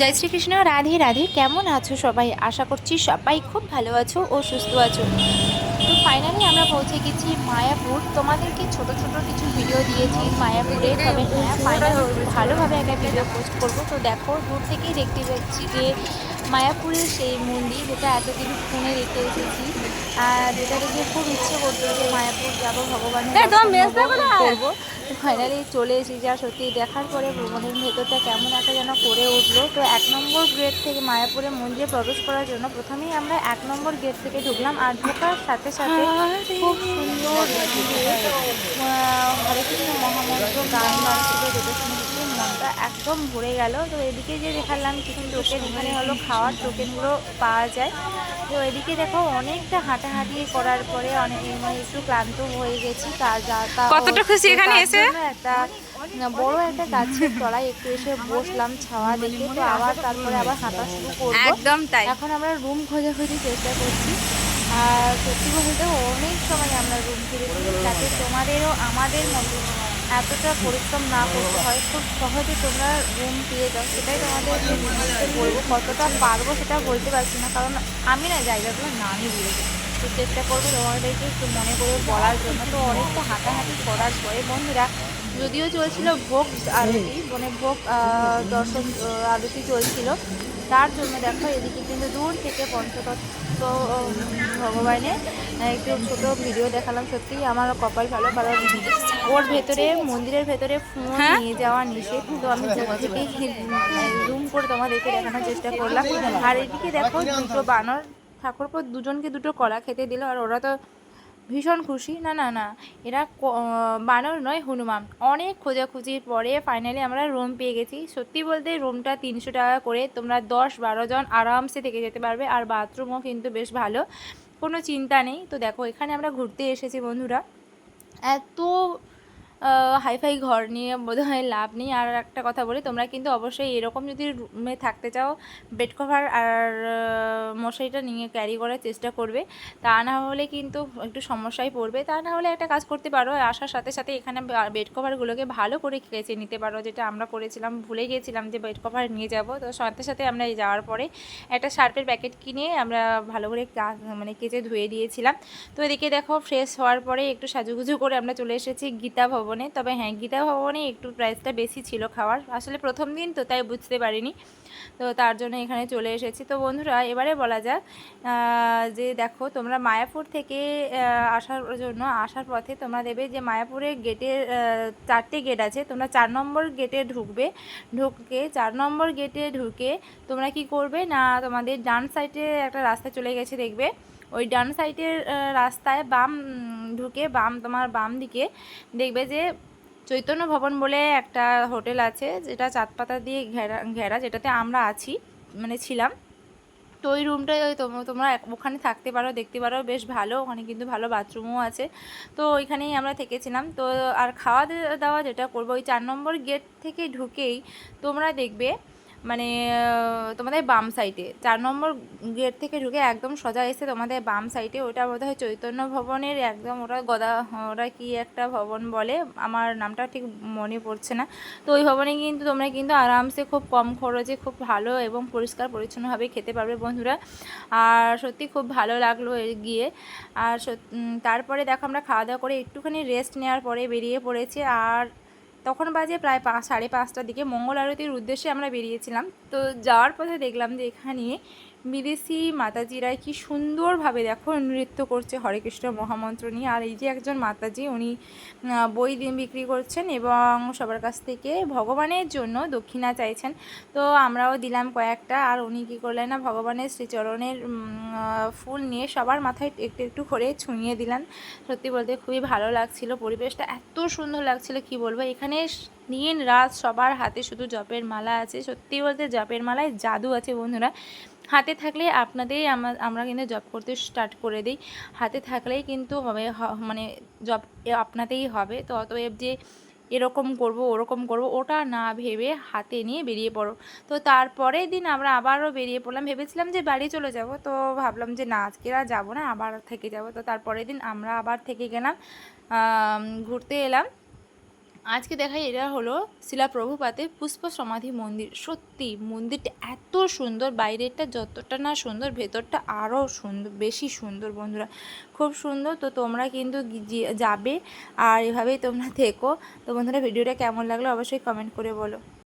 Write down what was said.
জয় শ্রীকৃষ্ণ, রাধে রাধে। কেমন আছো সবাই? আশা করছি সবাই খুব ভালো আছো ও সুস্থ আছো। তো ফাইনালি আমরা পৌঁছে গেছি মায়াপুর। তোমাদেরকে ছোট ছোট কিছু ভিডিও দিয়েছি মায়াপুরে? তবে হ্যাঁ ফাইনাল ভালোভাবে একটা ভিডিও পোস্ট করব। তো দেখো দূর থেকেই দেখতে পাচ্ছি যে মায়াপুরের সেই মন্দির যেটা এতদিন ফোনে রেখে এসেছি। আর যেটা দেখে খুব ইচ্ছে করতো যে মায়াপুর যাব ভগবান করব। ফাইনালি চলে এসেছি যা সত্যি দেখার পরে ভ্রমণের ভেতরটা কেমন একটা যেন করে উঠল। তো এক নম্বর গেট থেকে মায়াপুরে মন্দিরে প্রবেশ করার জন্য প্রথমেই আমরা এক নম্বর গেট থেকে ঢুকলাম আর ঢোকার সাথে সাথে খুব সুন্দর হরে কৃষ্ণ মহামন্ত্র গান বাজছিল যেটা মনটা একদম ভরে গেল। তো এদিকে যে দেখালাম কিছু টোকেন এখানে হলো খাওয়ার টোকেনগুলো পাওয়া যায়। তো এদিকে দেখো অনেকটা হাঁটাহাঁটি করার পরে অনেক মানে একটু ক্লান্ত হয়ে গেছি। তার যা তা কতটা খুশি এখানে এসে? একটা বড় একটা গাছের তলায় একটু এসে বসলাম ছাওয়া দেখে। তো আবার তারপরে আবার হাঁটা শুরু করব। একদম তাই। এখন আমরা রুম খোঁজাখুঁজি চেষ্টা করছি। আর সত্যি বলতে অনেক সময় আমরা রুম খুঁজেছি যাতে তোমাদেরও আমাদের মতো এতটা পরিশ্রম না করতে হয়, খুব সহজে তোমরা রুম পেয়ে যাও। সেটাই তোমাদের বলব, কতটা পারব সেটা বলতে পারছি না, কারণ আমি না জায়গাগুলো নামই যাই। তো চেষ্টা করব তোমাদেরকে একটু মনে করে বলার জন্য। তো অনেকটা হাঁটাহাঁটি করার পরে বন্ধুরা, যদিও চলছিল ভোগ আরতি মানে ভোগ দর্শন আরতি চলছিল তার জন্য দেখো এদিকে কিন্তু দূর থেকে পঞ্চতত্ত্ব ভগবানের একটু ছোট ভিডিও দেখালাম সত্যি আমার কপাল ভালো কারণ ওর ভেতরে মন্দিরের ভেতরে ফোন হ্যাঁ? নিয়ে যাওয়া নিষেধ তো আমি দূর থেকে জুম করে তোমাদেরকে দেখানোর চেষ্টা করলাম। আর এদিকে দেখো দুটো বানর ঠাকুরপো দুজনকে দুটো কলা খেতে দিল আর ওরা তো ভীষণ খুশি। না না না, এরা বানর নয়, হনুমান। অনেক খোঁজাখুঁজির পরে ফাইনালি আমরা রুম পেয়ে গেছি। সত্যি বলতে রুমটা তিনশো টাকা করে, তোমরা দশ বারো জন আরামসে থেকে যেতে পারবে আর বাথরুমও কিন্তু বেশ ভালো। কোনো চিন্তা নেই। তো দেখো, এখানে আমরা ঘুরতে এসেছি বন্ধুরা। এত হাইফাই ঘর নিয়ে বোধহয় লাভ নেই। আর একটা কথা বলি, তোমরা কিন্তু অবশ্যই এরকম যদি রুমে থাকতে চাও বেড কভার আর মশারিটা নিয়ে ক্যারি করার চেষ্টা করবে। তা না হলে কিন্তু একটু সমস্যায় পড়বে। তা না হলে একটা কাজ করতে পারো, আসার সাথে সাথে এখানে বেড কভারগুলোকে ভালো করে কেচে নিতে পারো, যেটা আমরা করেছিলাম, ভুলে গিয়েছিলাম যে বেড কভার নিয়ে যাব। তো সাথে সাথে আমরা যাওয়ার পরে একটা শার্পের প্যাকেট কিনে আমরা ভালো করে মানে কেচে ধুয়ে দিয়েছিলাম। তো এদিকে দেখো ফ্রেশ হওয়ার পরে একটু সাজুগুজু করে আমরা চলে এসেছি গীতা ভবনে। তবে হ্যাঁ গীতা ভবনে একটু প্রাইসটা বেশি ছিল খাওয়ার। আসলে প্রথম দিন তো, তাই বুঝতে পারিনি। তো তার জন্য এখানে চলে এসেছি। তো বন্ধুরা, এবারে বলা যাক যে দেখো, তোমরা মায়াপুর থেকে আসার জন্য, আসার পথে তোমরা দেবে যে মায়াপুরের গেটের চারটে গেট আছে। তোমরা চার নম্বর গেটে ঢুকবে। ঢুকে চার নম্বর গেটে ঢুকে তোমরা কি করবে না, তোমাদের ডান সাইডে একটা রাস্তা চলে গেছে দেখবে। ওই ডান সাইডের রাস্তায় বাম ঢুকে বাম, তোমার বাম দিকে দেখবে যে চৈতন্য ভবন বলে একটা হোটেল আছে, যেটা চাঁদপাতা দিয়ে ঘেরা ঘেরা, যেটাতে আমরা আছি মানে ছিলাম। তো ওই রুমটায় ওই তোম- তোমরা ওখানে থাকতে পারো, দেখতে পারো, বেশ ভালো, ওখানে কিন্তু ভালো বাথরুমও আছে। তো ওইখানেই আমরা থেকেছিলাম। তো আর খাওয়া দাওয়া যেটা করব, ওই চার নম্বর গেট থেকে ঢুকেই তোমরা দেখবে মানে তোমাদের বাম সাইডে চার নম্বর গেট থেকে ঢুকে একদম সোজা এসে তোমাদের বাম সাইডে ওটা বোধ হয় চৈতন্য ভবনের একদম ওটা গদা, ওরা কি একটা ভবন বলে, আমার নামটা ঠিক মনে পড়ছে না। তো ওই ভবনে কিন্তু তোমরা কিন্তু আরামসে খুব কম খরচে খুব ভালো এবং পরিষ্কার পরিচ্ছন্নভাবে খেতে পারবে বন্ধুরা। আর সত্যি খুব ভালো লাগল গিয়ে। আর তারপরে দেখো আমরা খাওয়া দাওয়া করে একটুখানি রেস্ট নেওয়ার পরে বেরিয়ে পড়েছি। আর তখন বাজে প্রায় সাড়ে পাঁচটার দিকে মঙ্গল আরতির উদ্দেশ্যে আমরা বেরিয়েছিলাম। তো যাওয়ার পথে দেখলাম যে এখানে বিদেশি মাতাজিরাই কি সুন্দরভাবে দেখো নৃত্য করছে হরে কৃষ্ণ মহামন্ত্র নিয়ে। আর এই যে একজন মাতাজি, উনি বই দিয়ে বিক্রি করছেন এবং সবার কাছ থেকে ভগবানের জন্য দক্ষিণা চাইছেন। তো আমরাও দিলাম কয়েকটা, আর উনি কী করলেন না, ভগবানের শ্রীচরণের ফুল নিয়ে সবার মাথায় একটু একটু করে ছুঁয়ে দিলেন। সত্যি বলতে খুবই ভালো লাগছিল, পরিবেশটা এত সুন্দর লাগছিল, কি বলব? এখানে দিন রাত সবার হাতে শুধু জপের মালা আছে। সত্যি বলতে জপের মালায় জাদু আছে বন্ধুরা। হাতে থাকলে আপনাদেরই আমরা কিন্তু জব করতে স্টার্ট করে দিই। হাতে থাকলেই কিন্তু হবে মানে জব আপনাতেই হবে। তো অতএব যে এরকম করব, ওরকম করব, ওটা না ভেবে হাতে নিয়ে বেরিয়ে পড়ো। তো তারপরের দিন আমরা আবারও বেরিয়ে পড়লাম। ভেবেছিলাম যে বাড়ি চলে যাব, তো ভাবলাম যে না, আজকে আর যাব না, আবার থেকে যাব। তো তারপরের দিন আমরা আবার থেকে গেলাম ঘুরতে এলাম। আজকে দেখাই এটা হলো শিলাপ্রভুপাতে পুষ্প সমাধি মন্দির। সত্যি, মন্দিরটা এত সুন্দর, বাইরেরটা যতটা না সুন্দর, ভেতরটা আরও সুন্দর, বেশি সুন্দর বন্ধুরা। খুব সুন্দর, তো তোমরা কিন্তু যাবে আর এভাবেই তোমরা থেকো। তো বন্ধুরা, ভিডিওটা কেমন লাগল অবশ্যই কমেন্ট করে বলো।